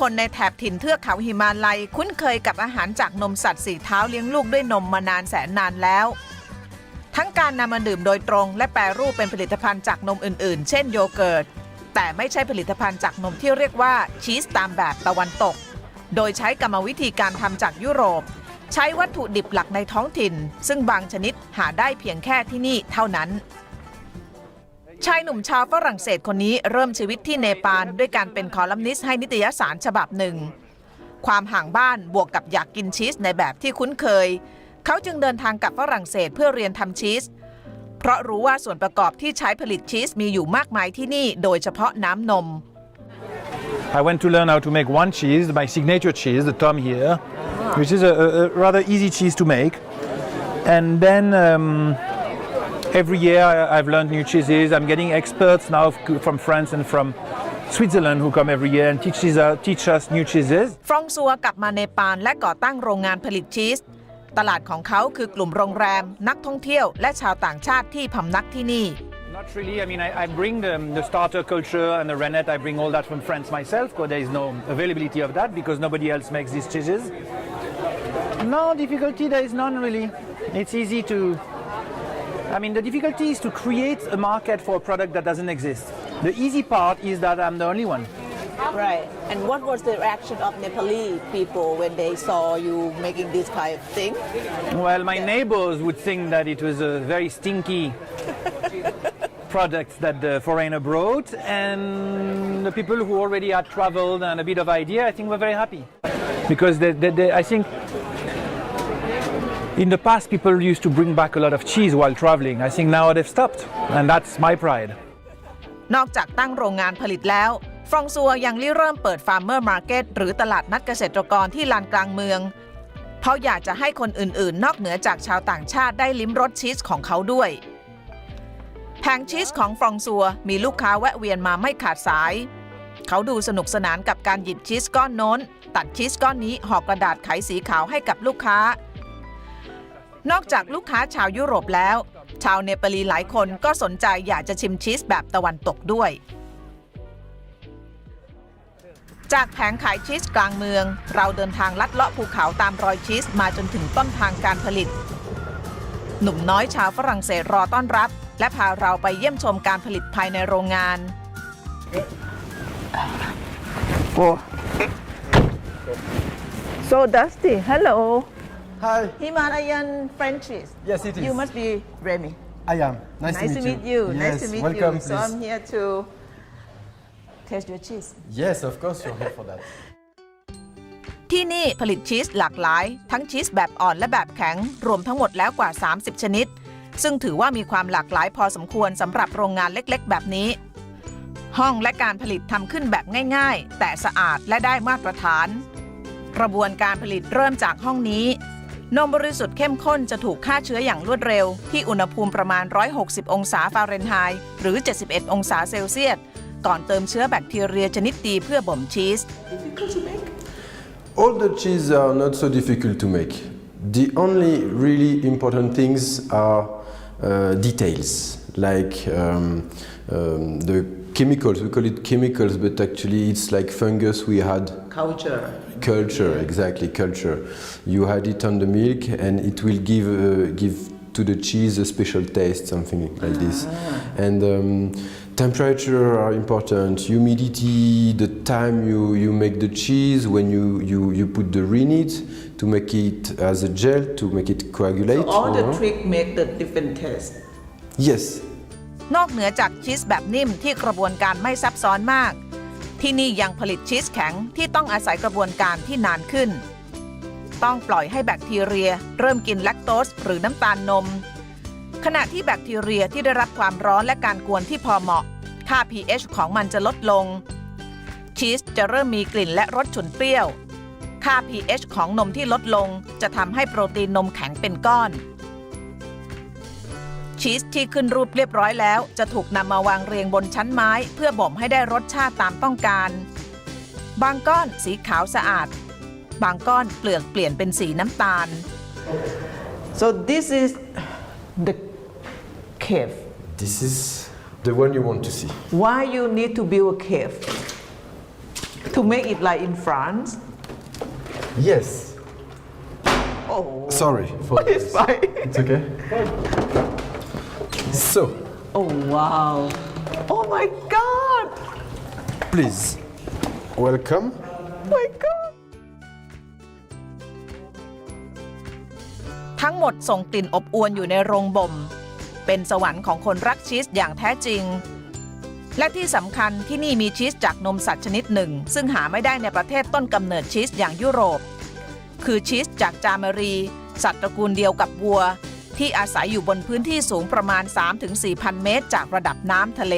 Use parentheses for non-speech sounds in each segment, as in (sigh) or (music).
คนในแถบถิ่นเทือกเขาหิมาลัย คุ้นเคยกับอาหารจากนมสัตว์สี่เท้าเลี้ยงลูกด้วยนมมานานแสนนานแล้ว ทั้งการนำมาดื่มโดยตรง และแปรรูปเป็นผลิตภัณฑ์จากนมอื่น ๆ เช่นโยเกิร์ต แต่ไม่ใช่ผลิตภัณฑ์จากนมที่เรียกว่าชีสตามแบบตะวันตก โดยใช้กรรมวิธีการทำจากยุโรป ใช้วัตถุดิบหลักในท้องถิ่น ซึ่งบางชนิดหาได้เพียงแค่ที่นี่เท่านั้น ชายหนุ่มชาวฝรั่งเศสคนนี้เริ่มชีวิตที่เนปาลด้วยการเป็นคอลัมนิสต์ให้นิตยสารฉบับหนึ่ง ความห่างบ้านบวกกับอยากกินชีสในแบบที่คุ้นเคย เขาจึงเดินทางกลับฝรั่งเศสเพื่อเรียนทำชีส เพราะรู้ว่าส่วนประกอบที่ใช้ผลิตชีสมีอยู่มากมายที่นี่โดยเฉพาะน้ำนม I went to learn how to make one cheese, my signature cheese, the Tom here, which is a, a, a rather easy cheese to make. And then um, every year I, I've learned new cheeses. I'm getting experts now f- from France and from Switzerland who come every year and teaches, uh, teach us new cheeses. ฟรองซัวกลับมาเนปาลและก่อตั้งโรงงานผลิตชีส ตลาดของเขาคือกลุ่มโรงแรม นักท่องเที่ยว และชาวต่างชาติที่พำนักที่นี่ Not really. I mean, I, I bring the, the starter culture and the rennet. I bring all that from France myself because there is no availability of that because nobody else makes these cheeses. No difficulty. There is none really. It's easy to. I mean, the difficulty is to create a market for a product that doesn't exist. The easy part is that I'm the only one. Right. And what was the reaction of Nepali people when they saw you making this kind of thing? Well, my neighbors would think that it was a very stinky (laughs) product that the foreigner brought, and the people who already had traveled and a bit of idea, I think, were very happy. Because they, they, they, I think in the past, people used to bring back a lot of cheese while traveling. I think now they've stopped, and that's my pride. นอกจากตั้งโรงงานผลิตแล้ว ฟรองซัวยังริเริ่มเปิดฟาร์มเมอร์มาร์เก็ตหรือตลาดนัดเกษตรกรที่ลานกลางเมือง เพราะอยากจะให้คนอื่นๆ นอกเหนือจากชาวต่างชาติได้ลิ้มรสชีสของเขาด้วย แผงชีสของฟรองซัวมีลูกค้าแวะเวียนมาไม่ขาดสาย เขาดูสนุกสนานกับการหยิบชีสก้อนโน้น ตัดชีสก้อนนี้ห่อกระดาษไขสีขาวให้กับลูกค้า นอกจากลูกค้าชาวยุโรปแล้ว ชาวเนปาลีหลายคนก็สนใจอยากจะชิมชีสแบบตะวันตกด้วย จากแผงขายชีสกลางเมือง เราเดินทางลัดเลาะภูเขาตามรอยชีสมาจนถึงต้นทางการผลิต หนุ่มน้อยชาวฝรั่งเศสรอต้อนรับ และพาเราไปเยี่ยมชมการผลิตภายในโรงงานโอ So dusty. Hello. Hi. Himalayan French cheese. Yes, it is. You must be Remy. I am. Nice, Nice to meet you. Yes, Nice to meet welcome, you. So please. I'm here to taste your cheese. Yes, of course, you're here for that. ที่นี่ผลิตชีสหลากหลาย ทั้งชีสแบบอ่อนและแบบแข็ง รวมทั้งหมดแล้วกว่า 30 ชนิด ซึ่งถือว่ามีความหลากหลายพอสมควรสำหรับโรงงานเล็กๆ แบบนี้ ห้องและการผลิตทำขึ้นแบบง่าย ๆ แต่สะอาดและได้มาตรฐาน กระบวนการผลิตเริ่มจากห้องนี้ นมบริสุทธิ์เข้มข้นจะถูกฆ่าเชื้ออย่างรวดเร็ว ที่อุณหภูมิประมาณ 160 องศาฟาเรนไฮต์หรือ 71 องศาเซลเซียส ก่อนเติมเชื้อแบคทีเรียชนิดดีเพื่อบ่มชีส All the cheese are not so difficult to make. The only really important things are uh, details, like um, um, the chemicals. We call it chemicals, but actually it's like fungus we had. Culture. Culture, exactly, culture. You had it on the milk, and it will give uh, give to the cheese a special taste, something like this. And um, temperature are important. Humidity, the time you, you make the cheese, when you, you, you put the rennet to make it as a gel to make it coagulate. So all the know. trick make the different taste. Yes, นอกเหนือจากชีสแบบนิ่มที่กระบวนการไม่ซับซ้อนมาก ที่นี่ยังผลิตชีสแข็งที่ต้องอาศัยกระบวนการที่นานขึ้น ต้องปล่อยให้แบคทีเรีย เริ่มกินแลคโตสหรือน้ำตาลนม ขณะที่แบคทีเรียที่ได้รับความร้อนและการกวนที่พอเหมาะ ค่า pH ของมันจะลดลง ชีสจะเริ่มมีกลิ่นและรสฉุนเปรี้ยว ค่า pH ของนมที่ลดลงจะทำให้โปรตีนนมแข็งเป็นก้อน ชีสที่ขึ้นรูปเรียบร้อยแล้ว จะถูกนำมาวางเรียงบนชั้นไม้ เพื่อบ่มให้ได้รสชาติตามต้องการ บางก้อนสีขาวสะอาด บางก้อนเปลือกเปลี่ยนเป็นสีน้ำตาล So this is the cave. this is the one you want to see. Why you need to build a cave? to make it like in France Yes. oh Sorry for it's fine It's okay. So, oh wow oh my god please, welcome. my god ทั้งหมดส่งกลิ่นอบอวนอยู่ในโรงบ่ม เป็นสวรรค์ของคนรักชีสอย่างแท้จริง และที่สำคัญที่นี่มีชีสจากนมสัตว์ชนิดหนึ่ง ซึ่งหาไม่ได้ในประเทศต้นกำเนิดชีสอย่างยุโรป คือชีสจากจาเมรี สัตว์ตระกูลเดียวกับวัว ที่อาศัยอยู่บนพื้นที่สูงประมาณ 3-4,000 เมตร จากระดับน้ำทะเล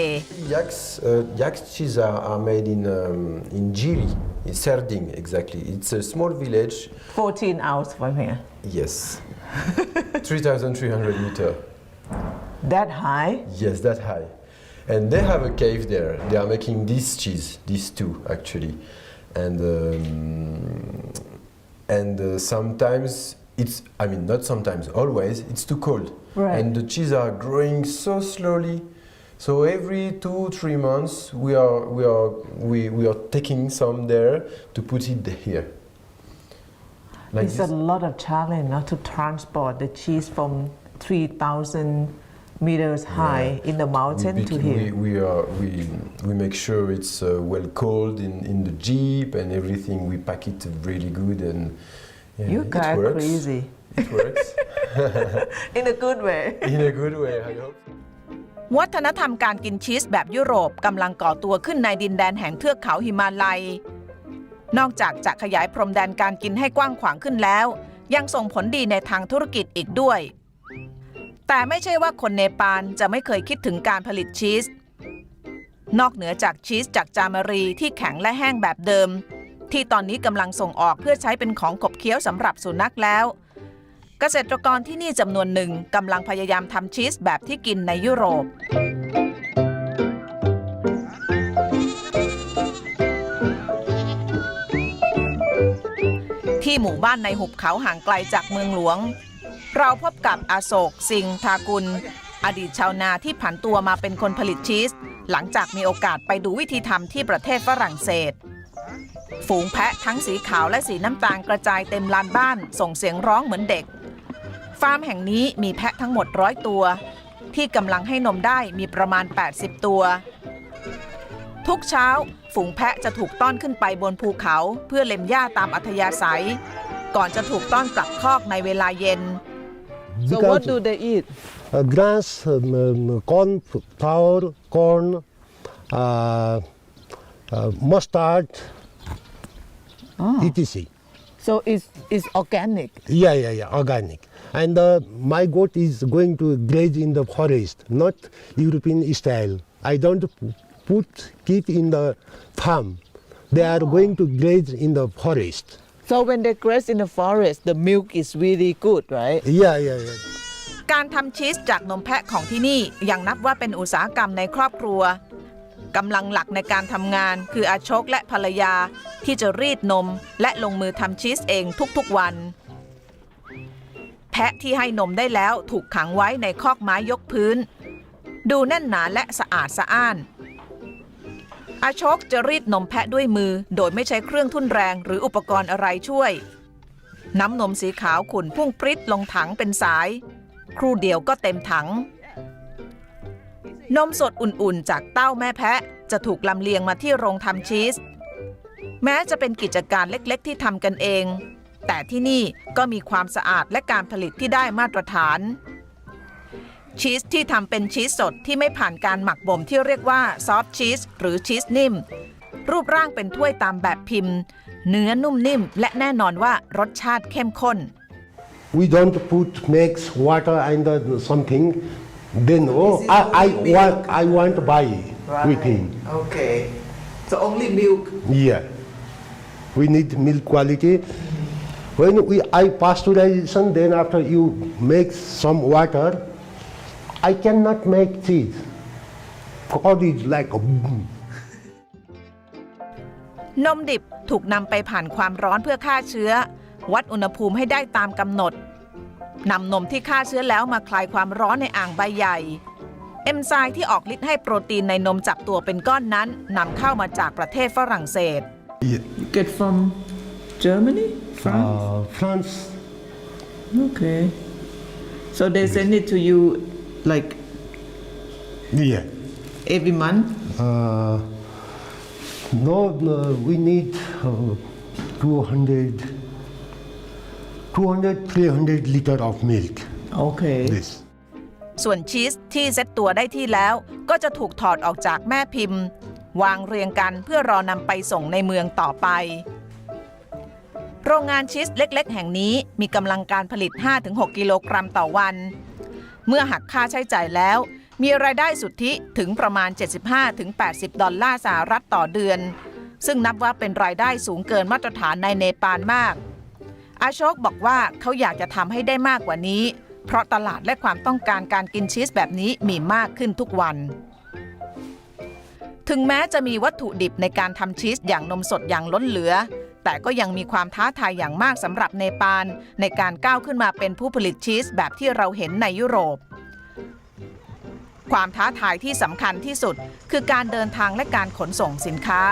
Yaks, uh, yaks cheese are, are made in um, in Gili, in Serding exactly. It's a small village. 14 hours from here Yes, (laughs) 3,300 meter. that high Yes, that high. And they have a cave there. They are making this cheese, these two actually, and um, and uh, sometimes it's. I mean, not sometimes. Always, it's too cold. Right. And the cheese are growing so slowly. So every two three months we are we are we, we are taking some there to put it here. Like It's this. a lot of challenge not to transport the cheese from 3,000 meters high in the mountain we, to here. We, we, are, we, we make sure it's uh, well cold in, in the jeep and everything. We pack it really good and yeah, you it guys works. crazy It works in a good way. in a good way. I hope. วัฒนธรรมการกินชีสแบบยุโรปกำลังก่อตัวขึ้นในดินแดนแห่งเทือกเขาหิมาลัย นอกจากจะขยายพรมแดนการกินให้กว้างขวางขึ้นแล้ว ยังส่งผลดีในทางธุรกิจอีกด้วย แต่ไม่ใช่ว่าคนเนปาลจะไม่เคยคิดถึงการผลิตชีส นอกเหนือจากชีสจากจามารีที่แข็งและแห้งแบบเดิม ที่ตอนนี้กำลังส่งออกเพื่อใช้เป็นของขบเคี้ยวสำหรับสุนัขแล้ว เกษตรกรที่นี่จำนวนหนึ่งกำลังพยายามทำชีสแบบที่กินในยุโรป ที่หมู่บ้านในหุบเขาห่างไกลจากเมืองหลวง เราพบกับอาโศกสิงทากุล อดีตชาวนาที่ผันตัวมาเป็นคนผลิตชีส หลังจากมีโอกาสไปดูวิธีทำที่ประเทศฝรั่งเศส ฝูงแพะทั้งสีขาวและสีน้ำตาลกระจายเต็มลานบ้าน ส่งเสียงร้องเหมือนเด็ก ฟาร์มแห่งนี้มีแพะทั้งหมดร้อยตัว ที่กำลังให้นมได้มีประมาณ 80 ตัว ทุกเช้า ฝูงแพะจะถูกต้อนขึ้นไปบนภูเขาเพื่อเล็มหญ้าตามอัธยาศัย ก่อนจะถูกต้อนกลับคอกในเวลาเย็น So what do they eat uh, grass, um, um, corn f- flour, corn, uh, uh, mustard, etc. so it's it's organic Yeah, yeah, yeah, organic. And uh, my goat is going to graze in the forest, not European style. I don't p- put keep in the farm. They are going to graze in the forest. So when they graze in the forest, the milk is really good, right? Yeah, yeah, yeah. การทำชีสจากนมแพะของที่นี่ยังนับว่าเป็นอุตสาหกรรมในครอบครัว กำลังหลักในการทำงาน คืออาชคและภรรยา ที่จะรีดนม และลงมือทำชีสเองทุกๆวัน แพะที่ให้นมได้แล้วถูกขังไว้ในคอกไม้ยกพื้น ดูแน่นหนาและสะอาดสะอ้าน อาชคจะรีดนมแพะด้วยมือ โดยไม่ใช้เครื่องทุ่นแรงหรืออุปกรณ์อะไรช่วย น้ำนมสีขาวขุ่นพุ่งปริ๊ดลงถังเป็นสาย ครู่เดียวก็เต็มถัง นมสดอุ่นๆ จากเต้าแม่แพะ จะถูกลำเลียงมาที่โรงทำชีส แม้จะเป็นกิจการเล็กๆ ที่ทำกันเอง แต่ที่นี่ก็มีความสะอาดและการผลิตที่ได้มาตรฐาน ชีสที่ทำเป็นชีสสดที่ไม่ผ่านการหมักบ่มที่เรียกว่าซอฟชีสหรือชีสนิ่ม รูปร่างเป็นถ้วยตามแบบพิมพ์ เนื้อนุ่มนิ่ม และแน่นอนว่ารสชาติเข้มข้น We don't put mix water and something. Then oh, I, I want I want to buy with him. Okay so only milk Yeah, we need milk quality. When we I pasteurization, then after you make some water, I cannot make cheese. God is like a boom. นมดิบถูกนำไปผ่านความร้อนเพื่อฆ่าเชื้อ วัดอุณหภูมิให้ได้ตามกำหนด นำนมที่ฆ่าเชื้อแล้วมาคลายความร้อนในอ่างใบใหญ่ เอนไซม์ที่ออกฤทธิ์ให้โปรตีนในนมจับตัวเป็นก้อนนั้นนำเข้ามาจากประเทศฝรั่งเศส Yeah. You get from Germany? France? Uh, France, okay. So they send it to you like yeah. every month? Uh, no, no, we need uh, 200, 200, 300 liter of milk. Okay. This. ส่วนชีสที่เซ็ตตัวได้ที่แล้วก็จะถูกถอดออกจากแม่พิมพ์ วางเรียงกันเพื่อรอนำไปส่งในเมืองต่อไป โรงงานชีสเล็กๆ แห่งนี้มีกำลังการผลิต 5-6 กิโลกรัมต่อวัน เมื่อหักค่าใช้จ่ายแล้ว มีรายได้สุทธิถึงประมาณ 75-80 ดอลลาร์สหรัฐต่อเดือน ซึ่งนับว่าเป็นรายได้สูงเกินมาตรฐานในเนปาลมาก อาโชคบอกว่าเขาอยากจะทำให้ได้มากกว่านี้ เพราะตลาดและความต้องการการกินชีสแบบนี้มีมากขึ้นทุกวัน ถึงแม้จะมีวัตถุดิบในการทำชีสอย่างนมสดอย่างล้นเหลือ แต่ก็ยังมีความท้าทายอย่างมากสำหรับเนปาลในการก้าวขึ้นมาเป็นผู้ผลิตชีสแบบที่เราเห็นในยุโรปความท้าทายที่สำคัญที่สุด คือการเดินทางและการขนส่งสินค้า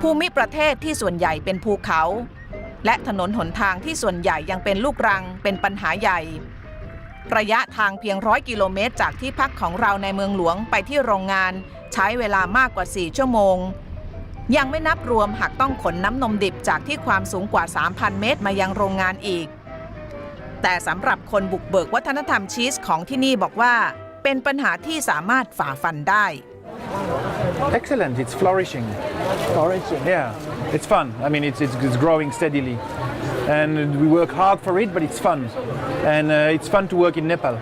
ภูมิประเทศที่ส่วนใหญ่เป็นภูเขา และถนนหนทางที่ส่วนใหญ่ยังเป็นลูกรังเป็นปัญหาใหญ่ ระยะทางเพียงร้อยกิโลเมตรจากที่พักของเราในเมืองหลวงไปที่โรงงาน ใช้เวลามากกว่า 4 ชั่วโมง ยังไม่นับรวมหากต้องขนน้ำนมดิบจากที่ความสูงกว่า 3,000 เมตรมายังโรงงานอีก แต่สำหรับคนบุกเบิกวัฒนธรรมชีสของที่นี่บอกว่า เป็นปัญหาที่สามารถฝ่าฟันได้ Excellent, it's flourishing. Flourishing. Yeah, it's fun. I mean, it's, it's, it's growing steadily. And we work hard for it, but it's fun. And uh, it's fun to work in Nepal.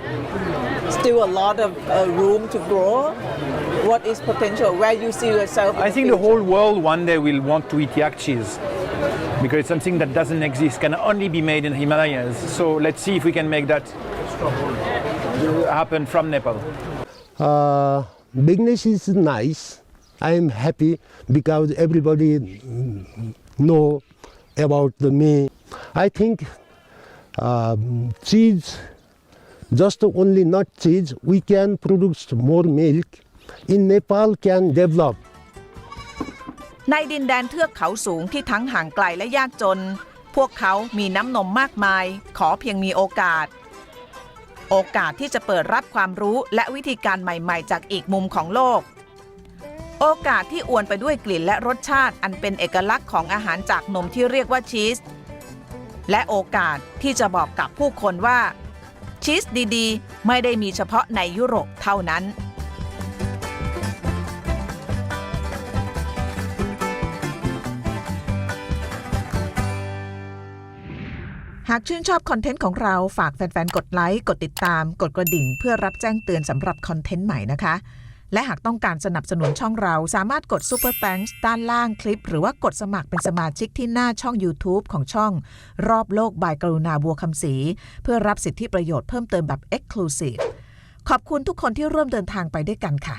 Still a lot of uh, room to grow. What is potential? Where you see yourself? in I think the future? whole world one day will want to eat yak cheese because it's something that doesn't exist, can only be made in Himalayas. So let's see if we can make that happen from Nepal. Uh, business is nice. I'm happy because everybody know about me. I think uh, cheese, just only not cheese, we can produce more milk. In Nepal can develop. ในดินแดนเทือกเขาสูงที่ทั้งห่างไกลและยากจน พวกเขามีน้ำนมมากมาย ขอเพียงมีโอกาส โอกาสที่จะเปิดรับความรู้และวิธีการใหม่ ๆ จากอีกมุมของโลก โอกาสที่อวนไปด้วยกลิ่นและรสชาติอันเป็นเอกลักษณ์ของอาหารจากนมที่เรียกว่าชีส และโอกาสที่จะบอกกับผู้คนว่า ชีสดีๆ ไม่ได้มีเฉพาะในยุโรปเท่านั้น หากชื่นชอบคอนเทนต์ของเราฝากแฟนๆ กดไลค์ กดติดตาม กดกระดิ่ง เพื่อรับแจ้งเตือนสำหรับคอนเทนต์ใหม่นะคะ และหากต้องการสนับสนุนช่องเราสามารถกด Super Thanks ด้านล่างคลิป หรือว่ากดสมัครเป็นสมาชิกที่หน้าช่อง YouTube ของช่อง รอบโลกบายกรุณาบัวคำศรีเพื่อรับสิทธิประโยชน์เพิ่มเติมแบบ Exclusive ขอบคุณทุกคนที่ร่วมเดินทางไปด้วยกันค่ะ